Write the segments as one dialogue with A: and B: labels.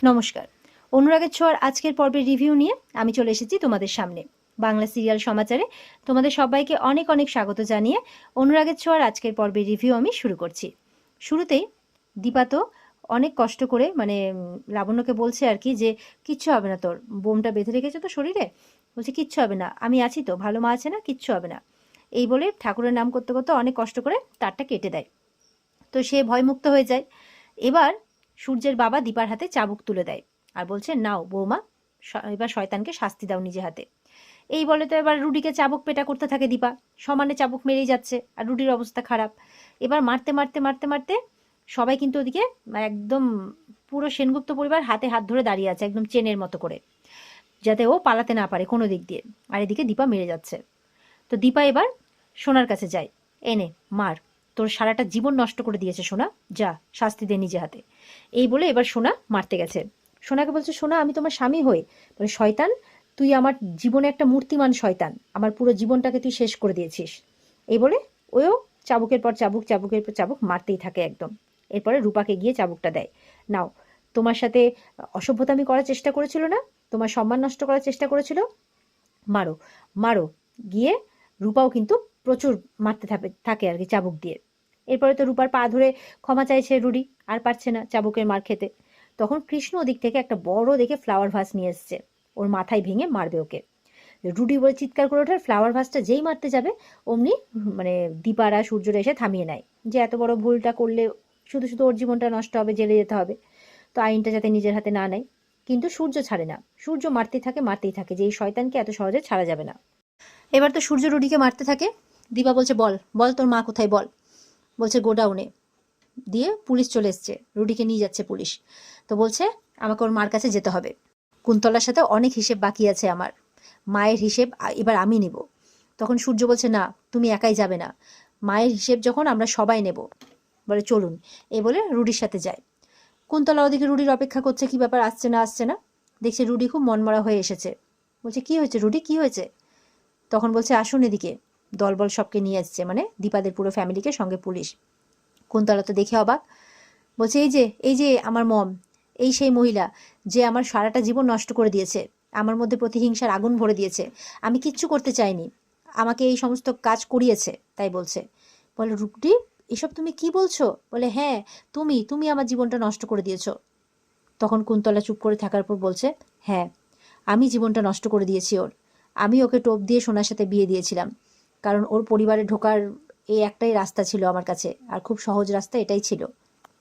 A: নমস্কার। অনুরাগের ছোঁয়ার আজকের পর্বের রিভিউ নিয়ে আমি চলে এসেছি তোমাদের সামনে। বাংলা সিরিয়াল সমাচারে তোমাদের সবাইকে অনেক অনেক স্বাগত জানিয়ে অনুরাগের ছোঁয়ার আজকের পর্বের রিভিউ আমি শুরু করছি। শুরুতেই দীপা তো অনেক কষ্ট করে মানে লাবণ্যকে বলছে আর কি যে, কিচ্ছু হবে না তোর, বোমটা বেঁধে রেখেছো তো শরীরে? বলছে, কিচ্ছু হবে না, আমি আছি তো, ভালো মা আছে না, কিচ্ছু হবে না। এই বলে ঠাকুরের নাম করতে করতে অনেক কষ্ট করে তারটা কেটে দেয়। তো সে ভয়মুক্ত হয়ে যায়। এবার সূর্যের বাবা দীপার হাতে চাবুক তুলে দেয় আর বলছে নাও বৌমা এবার শয়তানকে শাস্তি দাও নিজে হাতে। এই বলে তো এবার রুডিকে চাবুক পেটা করতে থাকে দীপা। সমানে চাবুক মেরেই যাচ্ছে আর রুডির অবস্থা খারাপ। এবার মারতে মারতে মারতে মারতে সবাই কিন্তু ওদিকে একদম পুরো সেনগুপ্ত পরিবার হাতে হাত ধরে দাঁড়িয়ে আছে একদম চেনের মতো করে, যাতে ও পালাতে না পারে কোনো দিক দিয়ে। আর এদিকে দীপা মেরে যাচ্ছে। তো দীপা এবার সোনার কাছে যায়। এনে, মার। তোর সারাটা জীবন নষ্ট করে দিয়েছে সোনা। যা, শাস্তি দে নিজে হাতে। এই বলে এবার সোনা মারতে গেছে। সোনাকে বলছে, সোনা, আমি তোমার স্বামী হই বলে শয়তান, তুই আমার জীবনে একটা মূর্তিমান শয়তান। আমার পুরো জীবনটাকে তুই শেষ করে দিয়েছিস। এই বলে ওও চাবুকের পর চাবুক, চাবুকের পর চাবুক মারতেই থাকে একদম। এরপরে রূপাকে গিয়ে চাবুকটা দেয়। নাও, তোমার সাথে অসভ্যতামি করার চেষ্টা করেছিল না? তোমার সম্মান নষ্ট করার চেষ্টা করেছিল? মারো মারো। গিয়ে রূপাও কিন্তু প্রচুর মারতে থাকে আর কি চাবুক দিয়ে। এরপরে তো রূপার পা ধরে ক্ষমা চাইছে রুডি, আর পারছে না চাবুকের মার খেতে। তখন কৃষ্ণ ওদিক থেকে একটা বড় দেখে ফ্লাওয়ার ভাস নিয়ে এসছে। ওর মাথায় ভেঙে মারবে ওকে। রুডি বলে চিৎকার করে ওঠার ফ্লাওয়ার ভাসটা যেই মারতে যাবে, অমনি মানে দীপারা সূর্যরা এসে থামিয়ে নেয়। যে এত বড় ভুলটা করলে শুধু শুধু ওর জীবনটা নষ্ট হবে, জেলে যেতে হবে, তো আইনটা যাতে নিজের হাতে না নেয়। কিন্তু সূর্য ছাড়ে না। সূর্য মারতেই থাকে মারতেই থাকে। যে এই শয়তানকে এত সহজে ছাড়া যাবে না। এবার তো সূর্য রুডিকে মারতে থাকে। দীপা বলছে, বল বল তোর মা কোথায়? বল। বলছে গোডাউনে দিয়ে পুলিশ চলে এসছে। রুডিকে নিয়ে যাচ্ছে পুলিশ। তো বলছে, আমাকে ওর মার কাছে যেতে হবে। কুন্তলার সাথে অনেক হিসেব বাকি আছে আমার। মায়ের হিসেব এবার আমি নেব। তখন সূর্য বলছে, না, তুমি একাই যাবে না। মায়ের হিসেব যখন আমরা সবাই নেব। বলে, চলুন। এ বলে রুডির সাথে যায়। কুন্তলা ওদিকে রুডির অপেক্ষা করছে, কি ব্যাপার, আসছে না আসছে না। দেখছে রুডি খুব মনমরা হয়ে এসেছে। বলছে, কি হয়েছে রুডি? কি হয়েছে? তখন বলছে, আসুন এদিকে। দলবল সবকে নিয়ে এসছে মানে দীপাদের পুরো ফ্যামিলিকে সঙ্গে পুলিশ। কুন্তলা তো দেখে অবাক। বলছে, এই যে এই যে আমার মম, এই সেই মহিলা যে আমার সারাটা জীবন নষ্ট করে দিয়েছে, আমার মধ্যে প্রতিহিংসার আগুন ভরে দিয়েছে, আমি কিচ্ছু করতে চাইনি, আমাকে এই সমস্ত কাজ করিয়েছে, তাই বলছে। বলে রুকটি এসব তুমি কি বলছো? বলে হ্যাঁ তুমি তুমি আমার জীবনটা নষ্ট করে দিয়েছ। তখন কুন্তলা চুপ করে থাকার পর বলছে হ্যাঁ আমি জীবনটা নষ্ট করে দিয়েছি ওর। আমি ওকে টোপ দিয়ে সোনার সাথে বিয়ে দিয়েছিলাম। কারণ ওর পরিবারে ঢোকার এই একটাই রাস্তা ছিল আমার কাছে। আর খুব সহজ রাস্তা এটাই ছিল,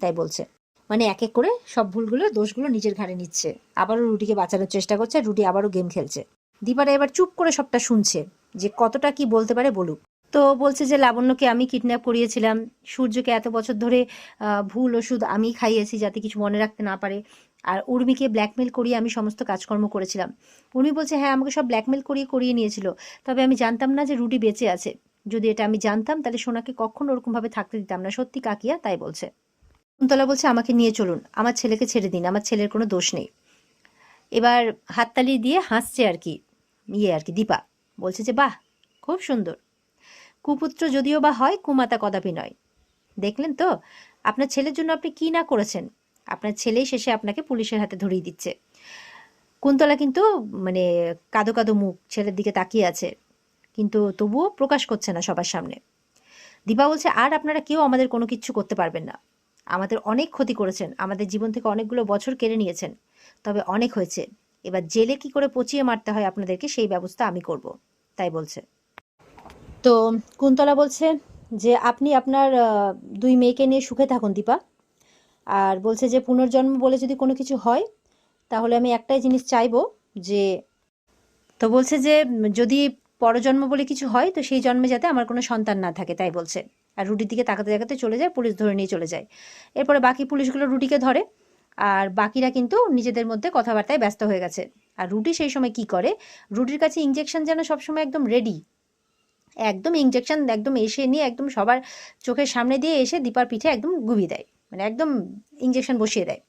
A: তাই বলছে। মানে এক এক করে সব ভুলগুলো, দোষগুলো নিজের ঘাড়ে নিচ্ছে। আবারও রুটিকে বাঁচানোর চেষ্টা করছে আর রুটি আবারও গেম খেলছে। দীপারা এবার চুপ করে সবটা শুনছে যে কতটা কি বলতে পারে বলুক। তো বলছে যে, লাবণ্যকে আমি কিডন্যাপ করিয়েছিলাম। সূর্যকে এত বছর ধরে ভুল ওষুধ আমি খাইয়েছি যাতে কিছু মনে রাখতে না পারে। আর উর্মিকে ব্ল্যাকমেল করিয়ে আমি সমস্ত কাজকর্ম করেছিলাম। উর্মি বলছে হ্যাঁ আমাকে সব ব্ল্যাকমেল করিয়ে করিয়ে নিয়েছিল। তবে আমি জানতাম না যে রুটি বেঁচে আছে। যদি এটা আমি জানতাম, তাহলে সোনাকে কখনো ওরকমভাবে থাকতে দিতাম না। সত্যি, কাকিয়া, তাই বলছে। কুন্তলা বলছে, আমাকে নিয়ে চলুন। আমার ছেলেকে ছেড়ে দিন। আমার ছেলের কোনো দোষ নেই। এবার হাততালি দিয়ে হাসছে আর কি ইয়ে আর কি, দীপা। বলছে যে, বাহ, খুব সুন্দর। কুপুত্র যদিও বা হয়, কুমাতা কদাপি নয়। দেখলেন তো? আপনার ছেলের জন্য আপনি কি না করেছেন? আপনার ছেলেই শেষে আপনাকে পুলিশের হাতে ধরিয়ে দিচ্ছে। কুন্তলা কিন্তু মানে কাদো কাদো মুখ, ছেলের দিকে তাকিয়ে আছে। কিন্তু তবুও প্রকাশ করছে না সবার সামনে। দীপা বলছে, আর আপনারা কেউ আমাদের কোনো কিছু করতে পারবেন না। আমাদের অনেক ক্ষতি করেছেন, আমাদের জীবন থেকে অনেকগুলো বছর কেড়ে নিয়েছেন। তবে অনেক হয়েছে। এবার জেলে কি করে পচিয়ে মারতে হয় আপনাদেরকে সেই ব্যবস্থা আমি করব। তাই বলছে। তো কুন্তলা বলছে যে, আপনি আপনার দুই মেয়েকে নিয়ে সুখে থাকুন দীপা। আর বলছে যে পুনর্জন্ম বলে যদি কোনো কিছু হয়, তাহলে আমি একটাই জিনিস চাইব যে, তো বলছে যে যদি পরজন্ম বলে কিছু হয়, তো সেই জন্মে যাতে আমার কোনো সন্তান না থাকে, তাই বলছে। আর রুটির দিকে তাকাতে তাকাতে চলে যায়, পুলিশ ধরে নিয়ে চলে যায়। এরপরে বাকি পুলিশগুলো রুটিকে ধরে, আর বাকিরা কিন্তু নিজেদের মধ্যে কথাবার্তায় ব্যস্ত হয়ে গেছে। আর রুটি সেই সময় কি করে, রুটির কাছে ইঞ্জেকশন যেন সবসময় একদম রেডি একদম ইঞ্জেকশন একদম এসে নিয়ে একদম সবার চোখের সামনে দিয়ে এসে দীপার পিঠে একদম গুবিয়ে দেয়। মানে একদম ইঞ্জেকশন বসিয়ে দেয়।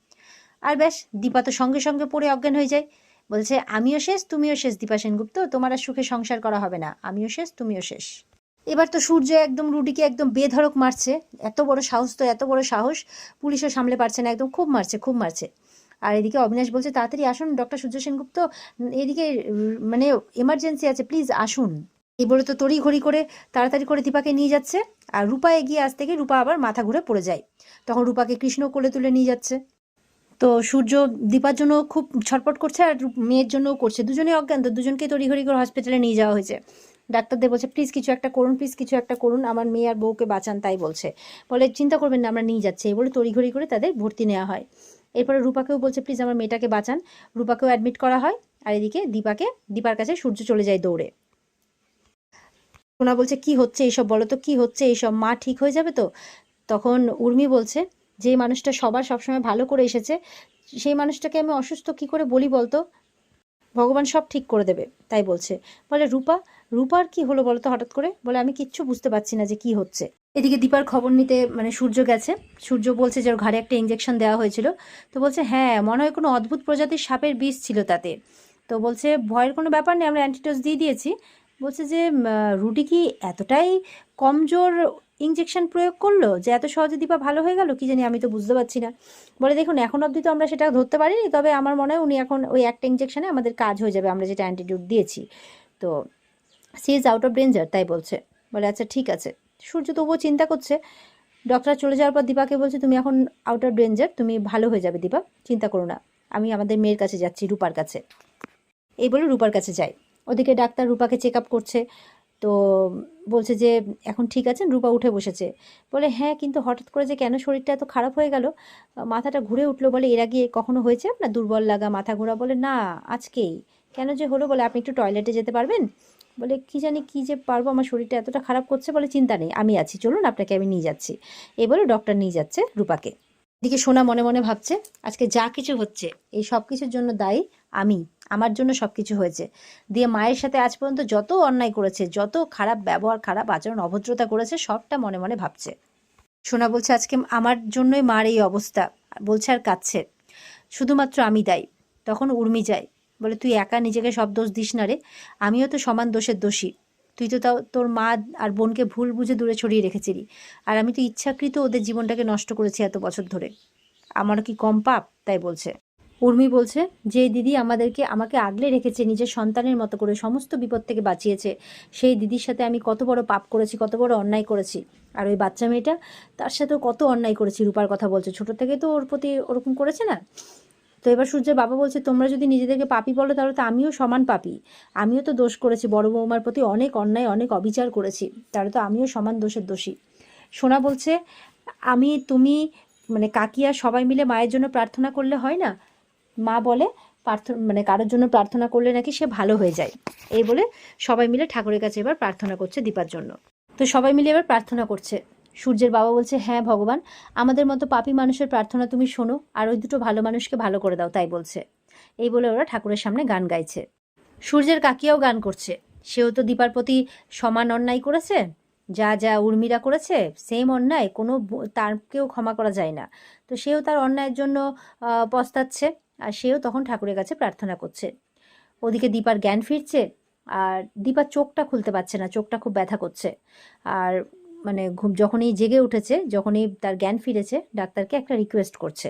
A: আর ব্যাস, দীপা তো সঙ্গে সঙ্গে পড়ে অজ্ঞান হয়ে যায়। বলছে, আমিও শেষ, তুমিও শেষ, দীপা সেনগুপ্ত। তোমার আর সুখে সংসার করা হবে না। আমিও শেষ, তুমিও শেষ। এবার তো সূর্য একদম রুটিকে একদম বেধড়ক মারছে। এত বড় সাহস তো, এত বড় সাহস। পুলিশও সামলে পারছে না, একদম খুব মারছে খুব মারছে। আর এদিকে অবিনাশ বলছে, তাড়াতাড়ি আসুন, ডক্টর সূর্য সেনগুপ্ত। এদিকে মানে এমার্জেন্সি আছে প্লিজ আসুন। এই বলে তো তড়ি ঘড়ি করে, তাড়াতাড়ি করে দীপাকে নিয়ে যাচ্ছে। আর রূপা এগিয়ে আসতে গিয়ে রূপা আবার মাথা ঘুরে পড়ে যায়। তখন রূপাকে কৃষ্ণ কোলে তুলে নিয়ে যাচ্ছে। তো সূর্য দীপার জন্য খুব ছটপট করছে আর মেয়ের জন্যও করছে। দুজনে অজ্ঞান, তো দুজনকে তড়িঘড়ি করে হসপিটালে নিয়ে যাওয়া হয়েছে। ডাক্তারদের বলছে প্লিজ কিছু একটা করুন প্লিজ কিছু একটা করুন, আমার মেয়ে আর বউকে বাঁচান, তাই বলছে। বলে, চিন্তা করবেন না, আমরা নিয়ে যাচ্ছি। এই বলে তড়িঘড়ি করে তাদের ভর্তি নেওয়া হয়। এরপরে রূপাকেও বলছে প্লিজ আমার মেয়েটাকে বাঁচান। রূপাকেও অ্যাডমিট করা হয়। আর এদিকে দীপাকে দীপার কাছে সূর্য চলে যায় দৌড়ে। সোনা বলছে, কি হচ্ছে এইসব বলো তো, কি হচ্ছে এইসব মা ঠিক হয়ে যাবে তো? তখন উর্মি বলছে, যে মানুষটা সবার সবসময় ভালো করে এসেছে, সেই মানুষটাকে আমি অসুস্থ কি করে বলি বলতো? ভগবান সব ঠিক করে দেবে, তাই বলছে। বলে, রূপা, রূপার কি হলো বলতো হঠাৎ করে? বলে, আমি কিচ্ছু বুঝতে পারছি না যে কি হচ্ছে। এদিকে দীপার খবর নিতে মানে সূর্য গেছে। সূর্য বলছে যে ওর ঘাড়ে একটা ইঞ্জেকশন দেওয়া হয়েছিল। তো বলছে হ্যাঁ মনে হয় কোনো অদ্ভুত প্রজাতির সাপের বিষ ছিল তাতে। তো বলছে, ভয়ের কোনো ব্যাপার নেই, আমরা অ্যান্টিডোজ দিয়ে দিয়েছি। বলছে যে রুটি কি এতটাই কমজোর ইঞ্জেকশন প্রয়োগ করল যে এত সহজে দীপা ভালো হয়ে গেল? কি জানি আমি তো বুঝতে পারছি না। বলে দেখুন, এখন অবধি তো আমরা সেটা ধরতে পারিনি, তবে আমার মনে হয় উনি এখন ওই একটা ইঞ্জেকশনে আমাদের কাজ হয়ে যাবে, আমরা যেটা অ্যান্টিটিউড দিয়েছি। তো, she is out of danger, তাই বলছে। বলে আচ্ছা ঠিক আছে। সূর্য তবুও চিন্তা করছে। ডক্টর চলে যাওয়ার পর দীপাকে বলছে, তুমি এখন আউট অফ ডেঞ্জার তুমি ভালো হয়ে যাবে দীপা, চিন্তা করো না। আমি আমাদের মেয়ের কাছে যাচ্ছি, রূপার কাছে। এই বলে রূপার কাছে যাই ওদিকে ডাক্তার রূপাকে চেক আপ করছে। তো বলছে যে, এখন ঠিক আছেন? রূপা উঠে বসেছে। বলে হ্যাঁ কিন্তু হঠাৎ করে যে কেন শরীরটা এত খারাপ হয়ে গেল? মাথাটা ঘুরে উঠল বলে, এর আগে কখনো হয়েছে আপনার দুর্বল লাগা, মাথা ঘোরা? বলে, না, আজকেই। কেন যে হলো? বলে, আপনি একটু টয়লেটে যেতে পারবেন? বলে, কি জানি কি যে পারব, আমার শরীরটা এতটা খারাপ করছে বলে চিন্তা নেই, আমি আছি, চলুন আপনাকে আমি নিয়ে যাচ্ছি। এই বলে ডক্টর নিয়ে যাচ্ছে রূপাকে। এদিকে সোনা মনে মনে ভাবছে, আজকে যা কিছু হচ্ছে, এই সব কিছুর জন্য দায়ী আমি। আমার জন্য সব কিছু হয়েছে। দিয়ে মায়ের সাথে আজ পর্যন্ত যত অন্যায় করেছে, যত খারাপ ব্যবহার, খারাপ আচরণ, অভদ্রতা করেছে, সবটা মনে মনে ভাবছে। সোনা বলছে, আজকে আমার জন্যই মার এই অবস্থা। বলছে, আর কাচ্ছে শুধুমাত্র আমি দায়ী। তখন উর্মি যায়। বলে, তুই একা নিজেকে সব দোষ দিস না রে। আমিও তো সমান দোষের দোষী। তুই তো তাও, তোর মা আর বোনকে ভুল বুঝে দূরে ছড়িয়ে রেখেছিলি। আর আমি তো ইচ্ছাকৃত ওদের জীবনটাকে নষ্ট করেছি এত বছর ধরে। আমারও কি কম পাপ? তাই বলছে। উর্মি বলছে, যে দিদি আমাদেরকে, আমাকে আগলে রেখেছে, নিজের সন্তানের মতো করে সমস্ত বিপদ থেকে বাঁচিয়েছে, সেই দিদির সাথে আমি কত বড় পাপ করেছি, কত বড় অন্যায় করেছি। আর ওই বাচ্চা মেয়েটা, তার সাথেও কত অন্যায় করেছি, রূপার কথা বলছে। ছোট থেকে তো ওর প্রতি ওরকম করেছে না? তো এবার সূর্যের বাবা বলছে, তোমরা যদি নিজেদেরকে পাপি বলো, তাহলে তো আমিও সমান পাপি। আমিও তো দোষ করেছি, বড় বৌমার প্রতি অনেক অন্যায়, অনেক অবিচার করেছি। তাহলে তো আমিও সমান দোষের দোষী। সোনা বলছে, আমি, তুমি মানে কাকিয়া সবাই মিলে মায়ের জন্য প্রার্থনা করলে হয় না? মা বলে প্রার্থনা মানে কারোর জন্য প্রার্থনা করলে নাকি সে ভালো হয়ে যায়। এই বলে সবাই মিলে ঠাকুরের কাছে এবার প্রার্থনা করছে দীপার জন্য। তো সবাই মিলে এবার প্রার্থনা করছে। সূর্যের বাবা বলছে হ্যাঁ ভগবান, আমাদের মতো পাপি মানুষের প্রার্থনা তুমি শোনো, আর ওই দুটো ভালো মানুষকে ভালো করে দাও, তাই বলছে। এই বলে ওরা ঠাকুরের সামনে গান গাইছে। সূর্যের কাকিয়াও গান করছে। সেও তো দীপার প্রতি সমান অন্যায় করেছে, যা যা উর্মিরা করেছে সেম অন্যায়, কোনো তারকেও ক্ষমা করা যায় না। তো সেও তার অন্যায়ের জন্য পস্তাচ্ছে। আর সেও তখন ঠাকুরের কাছে প্রার্থনা করছে। ওদিকে দীপার জ্ঞান ফিরছে আর দীপার চোখটা খুলতে পারছে না, চোখটা খুব ব্যথা করছে। আর মানে ঘুম যখনই জেগে উঠেছে, যখনই তার জ্ঞান ফিরেছে, ডাক্তারকে একটা রিকোয়েস্ট করছে।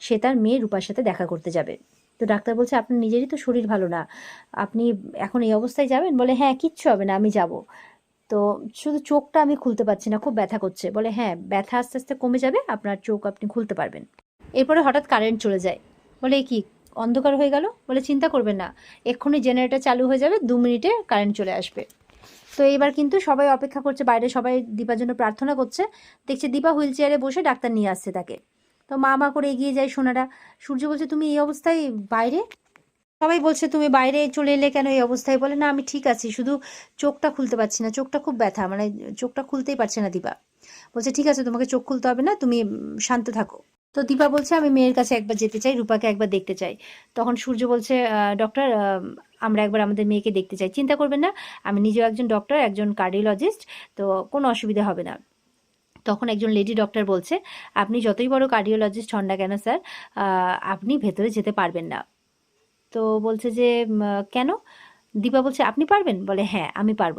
A: সে তার মেয়ে রূপার সাথে দেখা করতে যাবে। তো ডাক্তার বলছে, আপনার নিজেরই তো শরীর ভালো না। আপনি এখন এই অবস্থায় যাবেন? বলে হ্যাঁ কিচ্ছু হবে না, আমি যাব। তো শুধু চোখটা আমি খুলতে পারছি না, খুব ব্যথা করছে। বলে হ্যাঁ ব্যথা আস্তে আস্তে কমে যাবে, আপনার চোখ আপনি খুলতে পারবেন। এরপরে হঠাৎ কারেন্ট চলে যায়। বলে কি, অন্ধকার হয়ে গেল? বলে, চিন্তা করবেন না, এক্ষুনি জেনারেটর চালু হয়ে যাবে, দু মিনিটে কারেন্ট চলে আসবে। তো এবার কিন্তু সবাই অপেক্ষা করছে, বাইরে সবাই দীপার জন্য প্রার্থনা করছে। দেখছে দীপা হুইল চেয়ারে বসে ডাক্তার নিয়ে আসছে তাকে। তো মা মা করে এগিয়ে যায় সোনারা। সূর্য বলছে, তুমি এই অবস্থায় বাইরে? সবাই বলছে, তুমি বাইরে চলে এলে কেন এই অবস্থায়? বলে, না, আমি ঠিক আছি, শুধু চোখটা খুলতে পারছি না, চোখটা খুব ব্যথা মানে চোখটা খুলতেই পারছে না দীপা। বলছে, ঠিক আছে, তোমাকে চোখ খুলতে হবে না, তুমি শান্ত থাকো। তো দীপা বলছে, আমি মেয়ের কাছে একবার যেতে চাই, রূপাকে একবার দেখতে চাই। তখন সূর্য বলছে ডক্টর আমরা একবার আমাদের মেয়েকে দেখতে চাই। চিন্তা করবেন না, আমি নিজেও একজন ডক্টর একজন কার্ডিওলজিস্ট তো কোনো অসুবিধা হবে না। তখন একজন লেডি ডক্টর বলছে, আপনি যতই বড় কার্ডিওলজিস্ট হন না কেন স্যার আপনি ভেতরে যেতে পারবেন না। তো বলছে যে কেন? দীপা বলছে, আপনি পারবেন? বলে হ্যাঁ আমি পারব।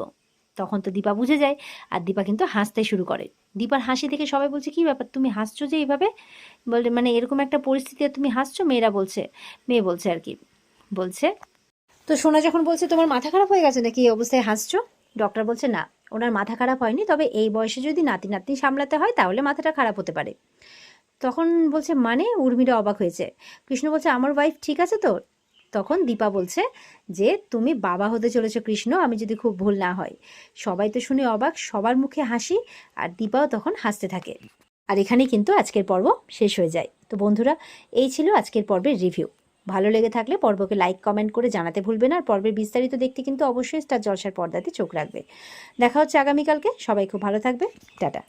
A: তখন তো দীপা বুঝে যায়, আর দীপা কিন্তু হাসতে শুরু করে। দীপার হাসি দেখে সবাই বলছে, কি ব্যাপার? তুমি হাসছো যে এইভাবে? বলে মানে এরকম একটা পরিস্থিতি তুমি হাসছো? মেয়েরা বলছে, মেয়ে বলছে আর কি, বলছে। তো সোনা যখন বলছে, তোমার মাথা খারাপ হয়ে গেছে নাকি এই অবস্থায় হাসছো? ডক্টর বলছে, না, ওনার মাথা খারাপ হয়নি, তবে এই বয়সে যদি নাতি নাতনি সামলাতে হয়, তাহলে মাথাটা খারাপ হতে পারে। তখন বলছে মানে? উর্মিরা অবাক হয়েছে। কৃষ্ণ বলছে, আমার ওয়াইফ ঠিক আছে তো? তখন দীপা বলছে যে, তুমি বাবা হতে চলেছো কৃষ্ণ, আমি যদি খুব ভুল না হয়। সবাই তো শুনে অবাক, সবার মুখে হাসি আর দীপাও তখন হাসতে থাকে। আর এখানেই কিন্তু আজকের পর্ব শেষ হয়ে যায়। তো বন্ধুরা, এই ছিল আজকের পর্বের রিভিউ। ভালো লেগে থাকলে পর্বকে লাইক, কমেন্ট করে জানাতে ভুলবে না। আর পর্বের বিস্তারিত দেখতে কিন্তু অবশ্যই স্টার জলসার পর্দাতে চোখ রাখবে। দেখা হচ্ছে আগামীকালকে। সবাই খুব ভালো থাকবে। টাটা।